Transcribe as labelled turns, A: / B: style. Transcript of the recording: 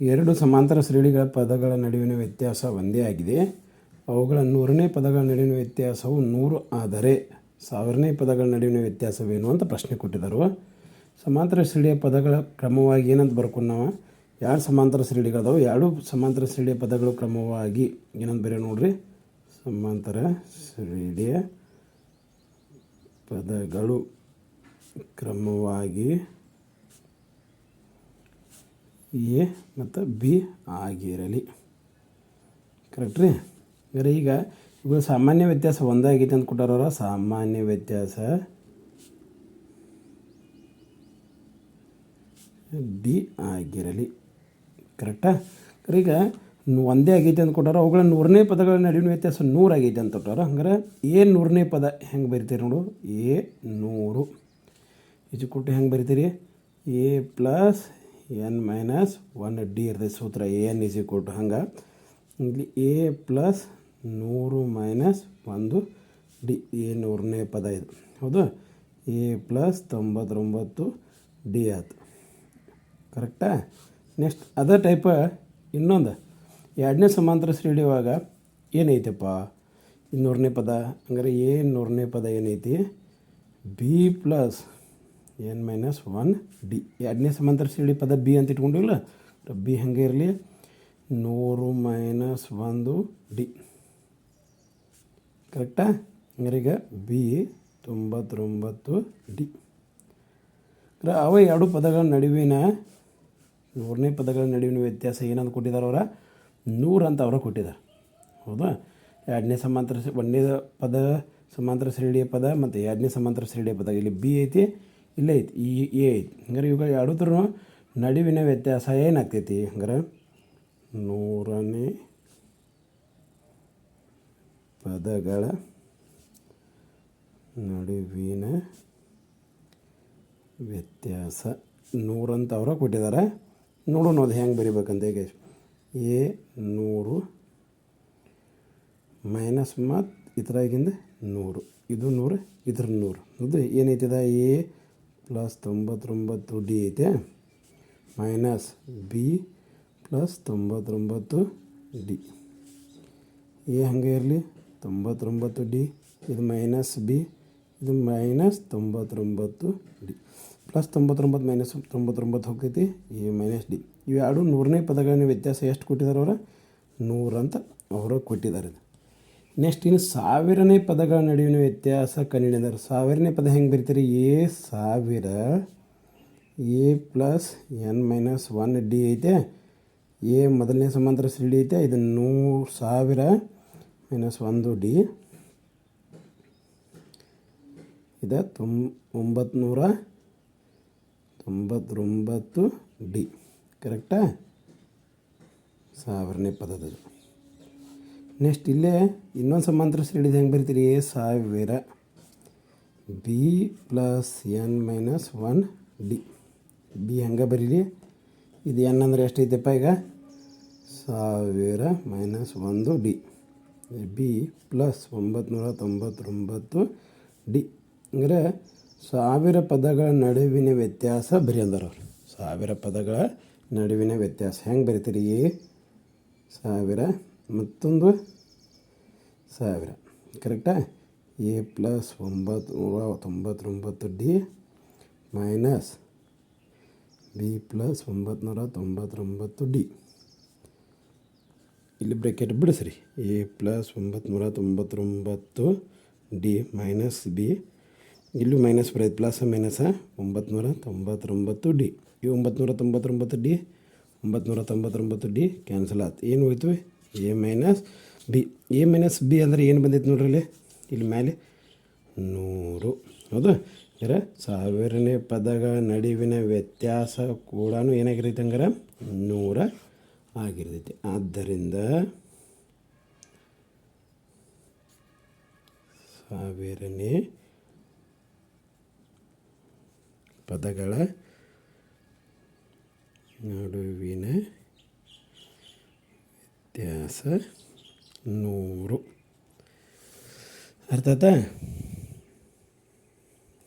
A: ಎರಡು ಸಮಾಂತರ ಶ್ರೇಣಿಗಳ ಪದಗಳ ನಡುವಿನ ವ್ಯತ್ಯಾಸ ಒಂದೇ ಆಗಿದೆ. ಅವುಗಳ ನೂರನೇ ಪದಗಳ ನಡುವಿನ ವ್ಯತ್ಯಾಸವು ನೂರು ಆದರೆ ಸಾವಿರನೇ ಪದಗಳ ನಡುವಿನ ವ್ಯತ್ಯಾಸವೇನು ಅಂತ ಪ್ರಶ್ನೆ ಕೊಟ್ಟಿದ್ದರು. ಸಮಾಂತರ ಶ್ರೇಣಿಯ ಪದಗಳ ಕ್ರಮವಾಗಿ ಏನಂತ ಬರ್ಕೊಂಡು ನಾವು? ಎರಡು ಸಮಾಂತರ ಶ್ರೇಣಿಗಳದಾವೆ? ಎರಡು ಸಮಾಂತರ ಶ್ರೇಣಿಯ ಪದಗಳು ಕ್ರಮವಾಗಿ ಏನಂತ ಬರೆಯೋ ನೋಡ್ರಿ. ಸಮಾಂತರ ಶ್ರೇಣಿಯ ಪದಗಳು ಕ್ರಮವಾಗಿ ಎ ಮತ್ತು ಬಿ ಆಗಿರಲಿ. ಕರೆಕ್ಟ್ ರೀ? ಅಂದರೆ ಈಗ ಇವುಗಳ ಸಾಮಾನ್ಯ ವ್ಯತ್ಯಾಸ ಒಂದಾಗಿದೆ ಅಂತ ಕೊಟ್ಟಾರ ಸಾಮಾನ್ಯ ವ್ಯತ್ಯಾಸ ಡಿ ಆಗಿರಲಿ. ಕರೆಕ್ಟಾ ಈಗ ಒಂದೇ ಆಗೈತೆ ಅಂತ ಕೊಟ್ಟಾರ, ಅವುಗಳ ನೂರನೇ ಪದಗಳ ನಡುವಿನ ವ್ಯತ್ಯಾಸ ನೂರು ಆಗೈತೆ ಅಂತ ಕೊಟ್ಟಾರ. ಹಂಗಾರೆ ಎ ನೂರನೇ ಪದ ಹೆಂಗೆ ಬರಿತೀರಿ ನೋಡು? ಎ ನೂರು. ಇದು ಕೊಟ್ಟು ಹೆಂಗೆ ಬರಿತೀರಿ? A plus N minus one D ಇರ್ತದೆ ಸೂತ್ರ ಎ ಎನ್ ಇಸ್ ಕೊಟ್ಟು ಹಂಗೆ. ಇಲ್ಲಿ ಎ ಪ್ಲಸ್ ನೂರು ಮೈನಸ್ ಒಂದು ಡಿ ಎ ನೂರನೇ ಪದ ಇದು. ಹೌದು? ಎ ಪ್ಲಸ್ ತೊಂಬತ್ತೊಂಬತ್ತು ಡಿ ಆಯ್ತು. ಕರೆಕ್ಟಾ ನೆಕ್ಸ್ಟ್ ಅದೇ ಟೈಪ ಇನ್ನೊಂದು. ಎರಡನೇ ಸಮಾಂತರ ಶ್ರೇಣಿ ಒಳಗೆ ಏನೈತಪ್ಪ? ಇನ್ನೂರನೇ ಪದ. ಹಂಗಾರೆ ಎ ನೂರನೇ ಪದ ಏನೈತಿ? B plus N minus one D ಎರಡನೇ ಸಮಾಂತರ ಸಿಡಿ ಪದ ಬಿ ಅಂತ ಇಟ್ಕೊಂಡಿಲ್ಲ ಬಿ ಹಂಗೆ ಇರಲಿ? ನೂರು ಮೈನಸ್ ಒಂದು ಡಿ ಕರೆಕ್ಟಾ ಈಗ ಬಿ ತೊಂಬತ್ತೊಂಬತ್ತು ಡಿ ಅವ ಎರಡು ಪದಗಳ ನಡುವಿನ, ಮೂರನೇ ಪದಗಳ ನಡುವಿನ ವ್ಯತ್ಯಾಸ ಏನಂತ ಕೊಟ್ಟಿದ್ದಾರೆ ಅವರ? ನೂರು ಅಂತ ಅವರ ಕೊಟ್ಟಿದ್ದಾರೆ. ಹೌದಾ? ಎರಡನೇ ಸಮಾಂತರ ಒಂದನೇ ಪದ, ಸಮಾಂತರ ಶ್ರೇಣಿಯ ಪದ ಮತ್ತು ಎರಡನೇ ಸಮಾಂತರ ಶ್ರೇಣಿಯ ಪದ. ಇಲ್ಲಿ ಬಿ ಐತಿ ಇಲ್ಲೇ ಐತಿ, ಈ ಎ ಐತಿ. ಹಂಗಾರೆ ಇವಾಗ ಎರಡೂ ನಡುವಿನ ವ್ಯತ್ಯಾಸ ಏನಾಗ್ತೈತಿ ಹಂಗಾರೆ? ನೂರನೇ ಪದಗಳ ನಡುವಿನ ವ್ಯತ್ಯಾಸ. ನೂರಂತ ಅವರ ಕೊಟ್ಟಿದ್ದಾರೆ. ನೋಡೋಣ ಅದು ಹೆಂಗೆ ಬರಿಬೇಕಂತ ಹೇಗೆ. ಎ ನೂರು ಮೈನಸ್ ಮತ್ತು ಇದ್ರಾಗಿಂದ ನೂರು. ಇದು ನೂರು ಇದ್ರ ನೂರು. ಹೌದು ಏನೈತಿದ ಎ ಪ್ಲಸ್ ತೊಂಬತ್ತೊಂಬತ್ತು ಡಿ ಐತೆ. ಮೈನಸ್ ಬಿ ಪ್ಲಸ್ ತೊಂಬತ್ತೊಂಬತ್ತು ಡಿ. ಎ ಹಂಗೆ ಇರಲಿ. ತೊಂಬತ್ತೊಂಬತ್ತು ಡಿ, ಇದು ಮೈನಸ್ ಬಿ, ಇದು ಮೈನಸ್ ತೊಂಬತ್ತೊಂಬತ್ತು ಡಿ. ಪ್ಲಸ್ ತೊಂಬತ್ತೊಂಬತ್ತು ಮೈನಸ್ ತೊಂಬತ್ತೊಂಬತ್ತು ಹೋಗ್ತೈತಿ, ಎ ಮೈನಸ್ ಡಿ. ಇವೆರಡು ನೂರನೇ ಪದಗಳನ್ನ ವ್ಯತ್ಯಾಸ ಎಷ್ಟು ಕೊಟ್ಟಿದ್ದಾರೆ ಅವರ? ನೂರಂತ ಅವರು ಕೊಟ್ಟಿದ್ದಾರೆ. ನೆಕ್ಸ್ಟ್ ಇನ್ನು ಸಾವಿರನೇ ಪದಗಳ ನಡುವಿನ ವ್ಯತ್ಯಾಸ ಕಂಡುಹಿಡಿದಾರೆ ಸಾವಿರನೇ ಪದ ಹೆಂಗೆ ಬರೀತಾರೆ? ಎ ಸಾವಿರ, A plus N minus one D ಐತೆ. ಎ ಮೊದಲನೇ ಸಮಾಂತರ ಡಿ ಐತೆ. ಇದು ನೂರು ಸಾವಿರ ಮೈನಸ್ ಒಂದು ಡಿ. ಇದು ತೊಂ, ಒಂಬತ್ನೂರ ತೊಂಬತ್ತೊಂಬತ್ತು ಡಿ. ಕರೆಕ್ಟಾ ಸಾವಿರನೇ ಪದದಲ್ಲಿ ನೆಕ್ಸ್ಟ್ ಇಲ್ಲೇ ಇನ್ನೊಂದು ಸಮಾಂತರ ಶ್ರೇಣಿದು ಹೆಂಗೆ ಬರಿತೀರಿ? ಸಾವಿರ, B plus N minus one D. B ಹೆಂಗೆ ಬರೀರಿ. ಇದು ಎನ್ ಅಂದರೆ ಎಷ್ಟೈತೆಪ್ಪ ಈಗ? ಸಾವಿರ ಮೈನಸ್ ಒಂದು ಡಿ. ಬಿ ಪ್ಲಸ್ ಒಂಬತ್ತು ತೊಂಬತ್ತೊಂಬತ್ತು ಡಿ. ಅಂದರೆ ಸಾವಿರ ಪದಗಳ ನಡುವಿನ ವ್ಯತ್ಯಾಸ ಬರೆಯಂದರು ಸಾವಿರ ಪದಗಳ ನಡುವಿನ ವ್ಯತ್ಯಾಸ ಹೆಂಗೆ ಬರಿತೀರಿ? ಸಾವಿರ ಮತ್ತೊಂದು ಸಾವಿರ. ಕರೆಕ್ಟಾ ಎ ಪ್ಲಸ್ ಒಂಬತ್ತು ನೂರ ತೊಂಬತ್ತೊಂಬತ್ತು ಡಿ ಮೈನಸ್ ಬಿ ಪ್ಲಸ್ ಒಂಬತ್ತುನೂರ ತೊಂಬತ್ತೊಂಬತ್ತು ಡಿ ಇಲ್ಲಿ ಬ್ರೆಕೆಟ್ ಬಿಡಿಸ್ರಿ. ಎ ಪ್ಲಸ್ ಒಂಬತ್ತುನೂರ ತೊಂಬತ್ತೊಂಬತ್ತು ಡಿ ಮೈನಸ್ ಬಿ ಇಲ್ಲೂ ಮೈನಸ್ ಬರೋದು ಪ್ಲಸ್ ಮೈನಸ ಒಂಬತ್ತುನೂರ ತೊಂಬತ್ತೊಂಬತ್ತು ಡಿ ಈ ಒಂಬತ್ತು ನೂರ ತೊಂಬತ್ತೊಂಬತ್ತು ಡಿ ಒಂಬತ್ತು ನೂರ ತೊಂಬತ್ತೊಂಬತ್ತು ಡಿ ಕ್ಯಾನ್ಸಲ್ ಆಯ್ತು ಏನು ಹೋಯ್ತು? A minus B A minus B ಅಂದರೆ ಏನು ಬಂದೈತೆ ನೋಡ್ರಿ ಇಲ್ಲಿ? ಇಲ್ಲಿ ಮೇಲೆ ನೂರು. ಹೌದು? ಅಂದರೆ ಸಾವಿರನೇ ಪದಗಳ ನಡುವಿನ ವ್ಯತ್ಯಾಸ ಕೂಡ ಏನಾಗಿರ್ತೈತೆ ಹಂಗಾರೆ? ನೂರ ಆಗಿರ್ತೈತಿ. ಆದ್ದರಿಂದ ಸಾವಿರನೇ ಪದಗಳ ನಡುವಿನ ವ್ಯತ್ಯಾಸ ನೂರು ಅರ್ಥ ಆಯ್ತಾ